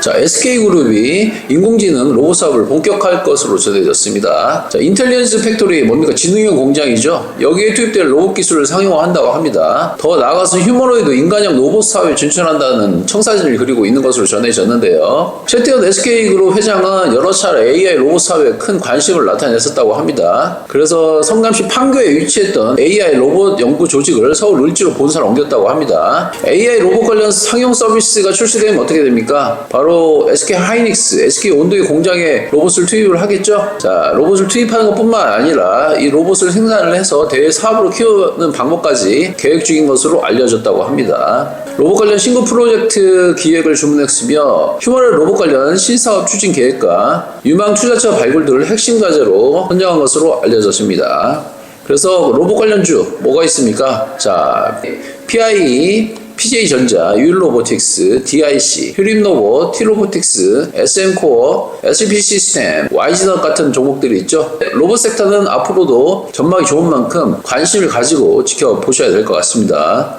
자, SK그룹이 인공지능 로봇 사업을 본격화할 것으로 전해졌습니다. 자, 인텔리전스 팩토리 뭡니까? 지능형 공장이죠. 여기에 투입될 로봇 기술을 상용화한다고 합니다. 더 나아가서 휴머노이드 인간형 로봇 사업에 진출한다는 청사진을 그리고 있는 것으로 전해졌는데요. 최태원 SK그룹 회장은 여러 차례 AI 로봇 사업에 큰 관심을 나타냈었다고 합니다. 그래서 성남시 판교에 위치했던 AI 로봇 연구 조직을 서울 을지로 본사로 옮겼다고 합니다. AI 로봇 관련 상용 서비스가 출시되면 어떻게 됩니까? 바로 SK 하이닉스, SK 온도의 공장에 로봇을 투입을 하겠죠. 자, 로봇을 투입하는 것뿐만 아니라 이 로봇을 생산을 해서 대외 사업으로 키우는 방법까지 계획 중인 것으로 알려졌다고 합니다. 로봇 관련 신고 프로젝트 기획을 주문했으며 휴머럴 로봇 관련 신사업 추진 계획과 유망 투자처 발굴들을 핵심 과제로 선정한 것으로 알려졌습니다. 그래서 로봇 관련주 뭐가 있습니까? 자, PI, PJ전자, 유일로보틱스, DIC, 휴림로봇, T로보틱스, SM코어, SCP 시스템, YG닷 같은 종목들이 있죠. 로봇 섹터는 앞으로도 전망이 좋은 만큼 관심을 가지고 지켜보셔야 될 것 같습니다.